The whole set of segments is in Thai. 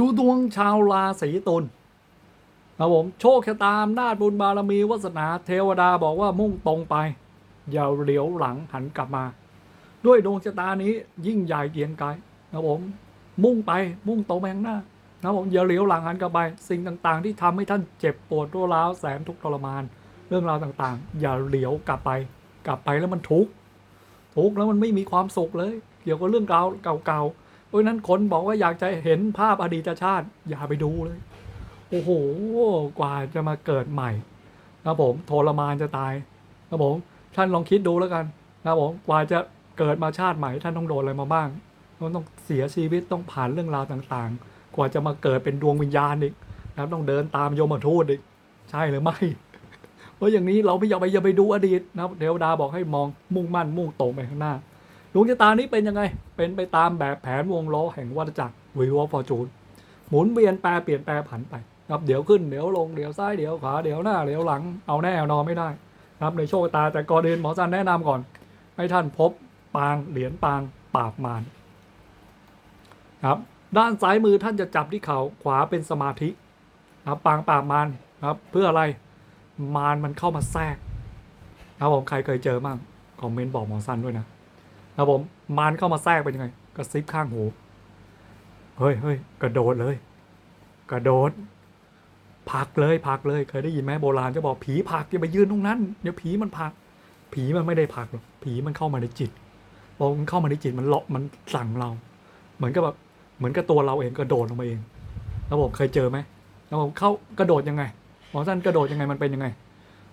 ดูดวงชาวราศีตุลครับผมโชคชะตาอำนาจบุญบารมีวาสนาเทวดาบอกว่ามุ่งตรงไป อย่าเหลียวหลังหันกลับมา ด้วยดวงชะตานี้ยิ่งใหญ่เกียงไกรครับผมมุ่งไปมุ่งตรงไปข้างหน้านะผมอย่าเหลียวหลังหันกลับไปสิ่งต่างๆ ที่ทำให้ท่านเจ็บปวดรัวร้าวแสนทุกข์ทรมาน เรื่องราวต่างๆ อย่าเหลียวกลับไป กลับไปแล้วมันทุกข์ทุกข์แล้วมันไม่มีความสุขเลย เกี่ยวกับเรื่องราวเก่าๆ เพราะนั้นคนบอกว่าอยากจะเห็นภาพอดีตชาติ อย่าไปดูเลย โอ้โห กว่าจะมาเกิดใหม่นะผมทรมานจะตายนะผมท่านลองคิดดูแล้วกันนะผมกว่าจะเกิดมาชาติใหม่ท่านต้องโดนอะไรมาบ้างต้องเสียชีวิตต้องผ่านเรื่องราวต่างๆ กว่าจะมาเกิดเป็นดวงวิญญาณอีกนะต้องเดินตามโยมทูตอีกใช่หรือไม่เพราะอย่างนี้เราไม่อยากไปอย่าไปดูอดีตนะเทวดาบอกให้มองมุ่งมั่นมุ่งตรงไปข้างหน้า ดวงชะตานี้เป็นยังไง เป็นไปตามแบบแผนวงล้อแห่งวัฏจักรวิวฟอร์จูนหมุนเวียนแปรเปลี่ยนแปรผันไปครับเดี๋ยวขึ้นเดี๋ยวลงเดี๋ยวซ้ายเดี๋ยวขวาเดี๋ยวหน้าเดี๋ยวหลังเอาแน่เอานอนไม่ได้ครับในโชคตาแต่ก่อนอื่นหมอซันแนะนำก่อน ให้ท่านพบปางเหรียญปางปราบมารครับด้านซ้ายมือท่านจะจับที่เขาขวาเป็นสมาธิครับปางปราบมารนครับเพื่ออะไรมารมันเข้ามาแทรกครับผมใครเคยเจอมั่งคอมเมนต์บอกหมอซันด้วยนะ ครับผมมารเข้ามาแทรกเป็นยังไงกระซิบข้างหู เฮ้ยเฮ้ยกระโดดเลย กระโดดผักเลยผักเลยเคยได้ยินไหมโบราณจะบอกผีผักอย่าไปยืนตรงนั้นเดี๋ยวผีมันผัก ผีมันไม่ได้ผักหรอกผีมันเข้ามาในจิตพอมันเข้ามาในจิตมันเลาะมันสั่งเรา เหมือนกับแบบเหมือนกับตัวเราเองกระโดดลงมาเองแล้วผมเคยเจอไหมแล้วผมเข้ากระโดดยังไงหมอท่านกระโดดยังไงมันเป็นยังไง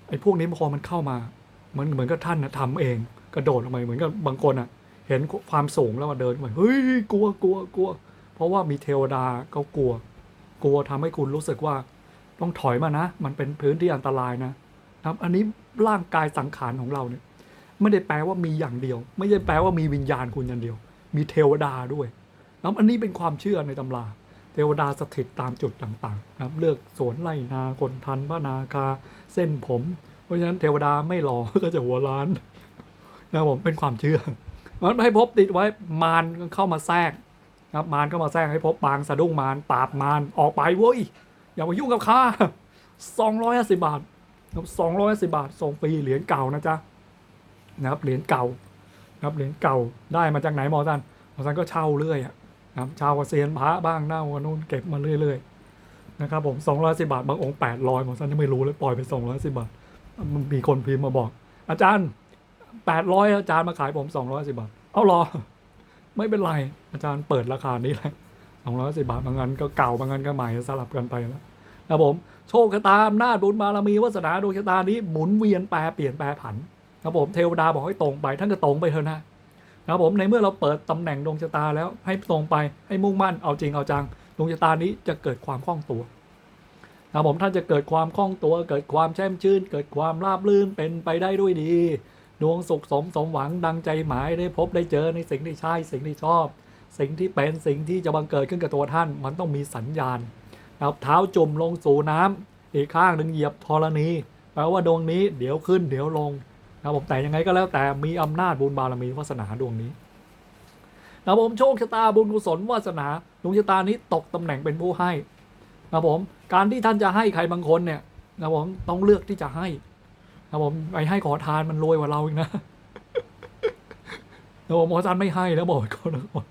ไอ้พวกนี้พอมันเข้ามาเหมือนเหมือนกับท่านนะทำเอง กระโดดลงมาเหมือนกับบางคนอะ เห็นความสูงแล้วมาเดินมาเฮ้ยกลัวกลัวกลัว เพราะว่ามีเทวดาเขากลัว กลัวทำให้คุณรู้สึกว่า ต้องถอยมานะ มันเป็นพื้นที่อันตรายนะครับ อันนี้ร่างกายสังขารของเราเนี่ยไม่ได้แปลว่ามีอย่างเดียว ไม่ได้แปลว่ามีวิญญาณคุณอย่างเดียว มีเทวดาด้วยนะครับอันนี้เป็นความเชื่อในตำรา เทวดาสถิตตามจุดต่างๆนะครับเลือกสวนไร่นาคนทันพระนาคา เส้นผม เพราะฉะนั้นเทวดาไม่หล่อก็จะหัวล้าน นะครับผมเป็นความเชื่อ มันให้พบติดไว้มารเข้ามาแทรกนะครับมารเข้ามาแทรกให้พบปางสะดุ้งมารปราบมารออกไปเว้ยอย่ามายุ่งกับข้าสองร้อยสิบบาทสองร้อยสิบาทส่งฟรีเหรียญเก่านะจ๊ะนะครับเหรียญเก่านะครับเหรียญเก่าได้มาจากไหนหมอซันหมอซันก็เช่าเรื่อยนะครับชาวเซียนพระบ้างเน่ากันนู่นเก็บมาเรื่อยๆนะครับผมสองร้อยสิบาทบางองค์แปดร้อยผมสั้นยังไม่รู้เลยปล่อยไปสองร้อยสิบาทมันมีคนพิมพ์มาบอก อาจารย์ แปดร้อยอาจารย์มาขายผมสองร้อยสิบาท เอารอ ไม่เป็นไร อาจารย์เปิดราคานี้แหละสองร้อยสิบาทบางงานก็เก่าบางงานก็ใหม่สลับกันไปแล้วนะครับผมโชคชะตาอำนาจบุญบารมีวาสนาดวงชะตานี้หมุนเวียนแปรเปลี่ยนแปรผันครับผมเทวดาบอกให้ตรงไปท่านก็ตรงไปเถอะนะนะครับผมในเมื่อเราเปิดตำแหน่งดวงชะตาแล้วให้ตรงไปให้มุ่งมั่นเอาจริงเอาจังดวงชะตานี้จะเกิดความคล่องตัวนะครับผมท่านจะเกิดความคล่องตัว เกิดความแช่มชื่น เกิดความราบรื่นเป็นไปได้ด้วยดี ดวงสุขสมสมหวังดังใจหมายได้พบได้เจอในสิ่งที่ใช่สิ่งที่ชอบ สิ่งที่เป็นสิ่งที่จะบังเกิดขึ้นกับตัวท่าน มันต้องมีสัญญาณนะครับเท้าจุ่มลงสู่น้ำอีกข้างหนึ่งเหยียบธรณีแปลว่าดวงนี้เดี๋ยวขึ้นเดี๋ยวลงนะครับผมแต่ยังไงก็แล้วแต่มีอำนาจบุญบารมีวาสนาดวงนี้นะครับผมโชคชะตาบุญกุศลวาสนาดวงชะตานี้ตกตำแหน่งเป็นผู้ให้นะครับผมการที่ท่านจะให้ใครบางคนเนี่ยนะครับผมต้องเลือกที่จะให้ นะครับผมไปให้ขอทานมันรวยกว่าเราอีกนะนะครับผมหมอาจารย์ไม่ให้แล้วบอกไว้ก่อนนะครับ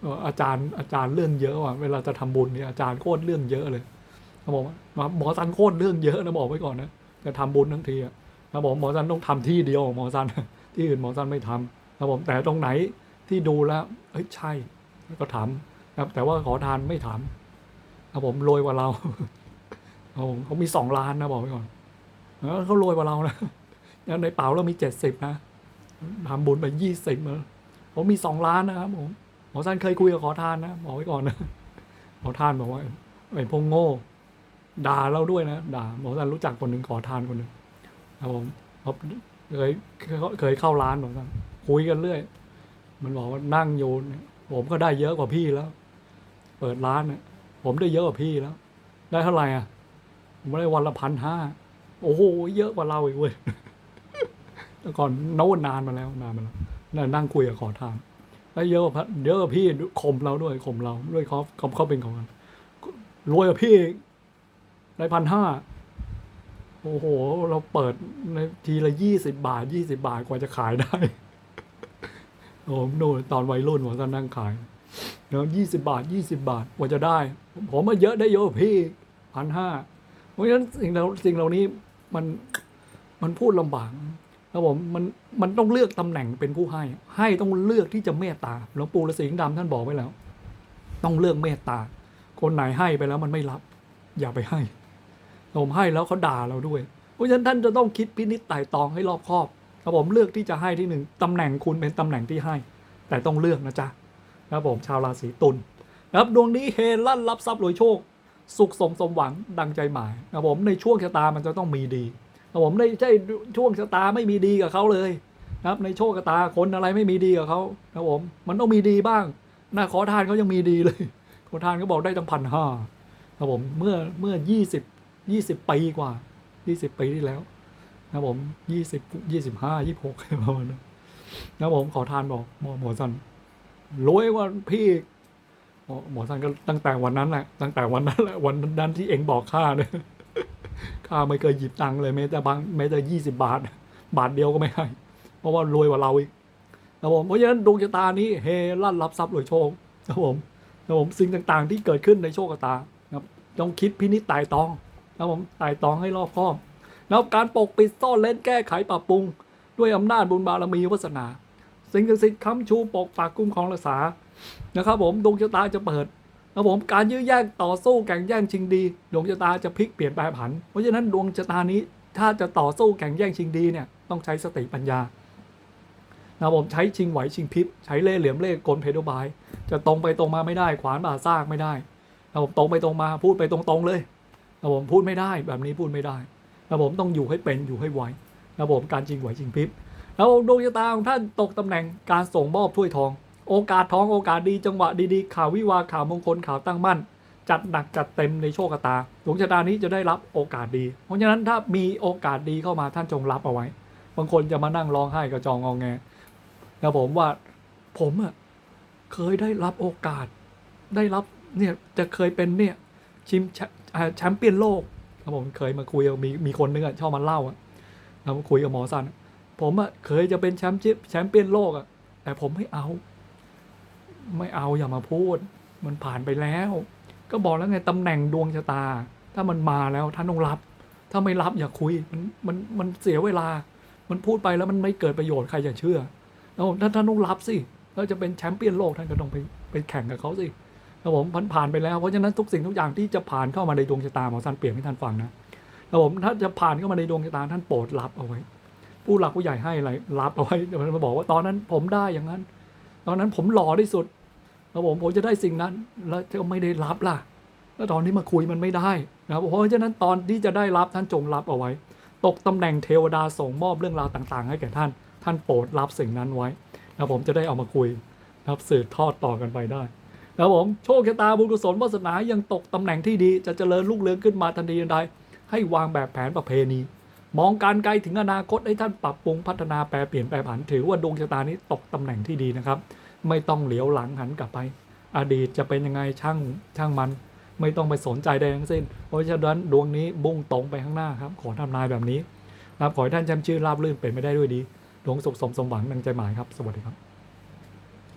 เอ่ออาจารย์อาจารย์เรื่องเยอะว่ะเวลาจะทำบุญเนี่ยอาจารย์โคตรเรื่องเยอะเลยนะครับผมหมอจารย์โคตรเรื่องเยอะนะบอกไว้ก่อนนะจะทำบุญทั้งทีอะครับผมหมอซันต้องทำที่เดียวหมอซันที่อื่นหมอซันไม่ทำครับผมแต่ตรงไหนที่ดูแล้วเฮ้ยใช่ก็ทำครับแต่ว่าขอทานไม่ทำครับผมรวยกว่าเราเขามีสองล้านนะบอกไว้ก่อน เขารวยกว่าเรานะยังในเป๋าเรามีเจ็ดสิบนะทำบุญไปยี่สิบมาผมมีสองล้านนะครับผมหมอซันเคยคุยกับขอทานนะบอกไว้ก่อนนะขอทานบอกว่าไอ้พวกโง่ด่าเราด้วยนะด่าหมอซันรู้จักคนหนึ่งขอทานคนหนึ่งครับผมเคยเคยเข้าร้านหมอนกันคุยกันเรื่อย มันบอกว่านั่งอยู่เนี่ยผมก็ได้เยอะกว่าพี่แล้ว เปิดร้านเนี่ยผมได้เยอะกว่าพี่แล้ว ได้เท่าไหร่อะผมได้วันละพันห้า โอ้โหเยอะกว่าเราอีกเว้ยแต่ก่อนโน้นนานมาแล้วนานมาแล้วนั่งนั่งคุยกับขอทานได้วเยอะกว่าพันเยอะกว่าพี่ข่มเราด้วยข่มเราด้วยเขาเขาเขาเป็นของกันรวยกว่าพี่อีกได้พันห้าโอ้โห เราเปิดในทีละยี่สิบาทยี่สิบาทกว่าจะขายได้โอ้โหโน่นตอนวัยรุ่นผมก็นั่งขายเนาะยี่สิบาทยี่สิบาทกว่าจะได้ ผมมาเยอะได้เยอะพี่พันห้าเพราะฉะนั้นสิ่งเราสิ่งเหล่านี้ มันมันพูดลำบากครับผมมันมันต้องเลือกตำแหน่งเป็นผู้ให้ ให้ต้องเลือกที่จะเมตตาหลวงปู่ฤาษีดำท่านบอกไว้แล้ว ต้องเลือกเมตตา คนไหนให้ไปแล้วมันไม่รับ อย่าไปให้ผมให้แล้วเขาด่าเราด้วย เพราะฉะนั้นท่านจะต้องคิดพินิจไต่ตองให้รอบคอบครับผมเลือกที่จะให้ที่หนึ่งตำแหน่งคุณเป็นตำแหน่งที่ให้ แต่ต้องเลือกนะจ๊ะครับผมชาวราศีตุลครับดวงนี้เฮลั่นรับทรัพย์รวยโชค สุขสมสมหวังดังใจหมายครับผมในช่วงชะตามันจะต้องมีดีครับผมไม่ใช่ช่วงชะตาไม่มีดีกับเขาเลยนะครับ ในโชคชะตาคนอะไรไม่มีดีกับเขาครับผมมันต้องมีดีบ้างหน้าขอทานเขายังมีดีเลยขอทานเขาบอกได้ตั้งพันห้าครับผมเมื่อเมื่อยี่สิบยี่สิบปีกว่ายี่สิบปีที่แล้วครับผมยี่สิบยี่สิบห้ายี่หกประมาณนั้นครับผมขอทานบอกหมอหมอสันรวยกว่าพี่ หมอสันก็ตั้งแต่วันนั้นแหละตั้งแต่วันนั้นแหละวันนั้นที่เองบอกข้าเนี่ยข้าไม่เคยหยิบตังค์เลยแม้แต่บางแม้แต่ยี่สิบบาท บาทเดียวก็ไม่ให้เพราะว่ารวยกว่าเราอีกครับผมเพราะฉะนั้นดวงชะตานี้เฮลั่นรับทรัพย์รวยโชคครับผมครับผมสิ่งต่างๆ ที่เกิดขึ้นในโชคชะตานะครับต้องคิดพินิจไต่ตองนะผมไต่ตองให้รอบคอบแล้วการปกปิดซ่อนเล้นแก้ไขปรับปรุง ด้วยอำนาจบุญบารมีวาสนา สิ่งศักดิ์สิทธิ์ค้ำชูปกปักคุ้มของรักษา นะครับผมดวงชะตาจะเปิดนะครับผมการยื้อแย่งต่อสู้แข่งแย่งชิงดี ดวงชะตาจะพลิกเปลี่ยนแปลผัน เพราะฉะนั้นดวงชะตานี้ถ้าจะต่อสู้แข่งแย่งชิงดีเนี่ยต้องใช้สติปัญญานะครับผมใช้ชิงไหวชิงพริบใช้เล่เหลี่ยมเล่กลเพดบาย จะตรงไปตรงมาไม่ได้ ขวานบาซากไม่ได้ครับผมตรงไปตรงมาพูดไปตรงๆเลยครับผมพูดไม่ได้แบบนี้พูดไม่ได้ครับผมต้องอยู่ให้เป็นอยู่ให้ไวครับผมการจริงไหวจริงพริบแล้วดวงชะตาของท่านตกตำแหน่งการส่งมอบถ้วยทอง โอกาสท้องโอกาสดีจังหวะดีๆ ข่าววิวาข่าวมงคลข่าวตั้งมั่น จัดหนักจัดเต็มในโชคชะตาดวงชะตานี้จะได้รับโอกาสดี เพราะฉะนั้นถ้ามีโอกาสดีเข้ามาท่านจงรับเอาไว้ บางคนจะมานั่งร้องไห้กระจองงองแงนะผมว่าผมอะเคยได้รับโอกาส ได้รับเนี่ยจะเคยเป็นเนี่ยชิมแชอ่าแชมป์เปี้ยนโลกครับผมเคยมาคุยกับมีมีคนนึงอะชอบมาเล่าอะแล้วมาคุยกับหมอสันผมอะเคยจะเป็นแชมป์แชมป์เปี้ยนโลกอะแต่ผมไม่เอา ไม่เอาอย่ามาพูด มันผ่านไปแล้ว ก็บอกแล้วไงตำแหน่งดวงชะตา ถ้ามันมาแล้วท่านต้องรับ ถ้าไม่รับอย่าคุยมันมันมันเสียเวลา มันพูดไปแล้วมันไม่เกิดประโยชน์ใครจะเชื่อแล้วท่านท่านต้องรับสิแล้วจะเป็นแชมป์เปี้ยนโลกท่านก็ต้องไปไปแข่งกับเขาสิครับผมมันผ่านไปแล้วเพราะฉะนั้นทุกสิ่งทุกอย่างที่จะผ่านเข้ามาในดวงชะตาหมอสันเปลี่ยนให้ท่านฟังนะครับผมถ้าจะผ่านเข้ามาในดวงชะตาท่านโปรดรับเอาไว้ ผู้หลักผู้ใหญ่ให้อะไรรับเอาไว้เดี๋ยวมันมาบอกว่าตอนนั้นผมได้อย่างนั้น ตอนนั้นผมหล่อที่สุดครับผมผมจะได้สิ่งนั้น แล้วก็ไม่ได้รับล่ะ แล้วตอนนี้มาคุยมันไม่ได้นะครับเพราะฉะนั้นตอนที่จะได้รับท่านจงรับเอาไว้ ตกตำแหน่งเทวดาส่งมอบเรื่องราวต่างๆ ให้แก่ท่าน ท่านโปรดรับสิ่งนั้นไว้นะผมจะได้เอามาคุยนะครับสืบทอดต่อกันไปได้นะครับผมโชคชะตาบุญกุศลวาสนายังตกตำแหน่งที่ดีจะเจริญรุ่งเรืองขึ้นมาทันทีทันใดให้วางแบบแผนประเพณี มองการไกลถึงอนาคตให้ท่านปรับปรุงพัฒนาแปรเปลี่ยนแปรผันถือว่าดวงชะตานี้ตกตำแหน่งที่ดีนะครับ ไม่ต้องเหลียวหลังหันกลับไป อดีตจะเป็นยังไงช่างช่างมัน ไม่ต้องไปสนใจใดทั้งสิ้น เพราะฉะนั้นดวงนี้บุ่งตรงไปข้างหน้าครับ ขอทำนายแบบนี้นะครับขอให้ท่านจำชื่อราบรื่นเป็นไม่ได้ด้วยดี ดวงสุขสมสมหวังดังใจหมายครับ สวัสดีครับ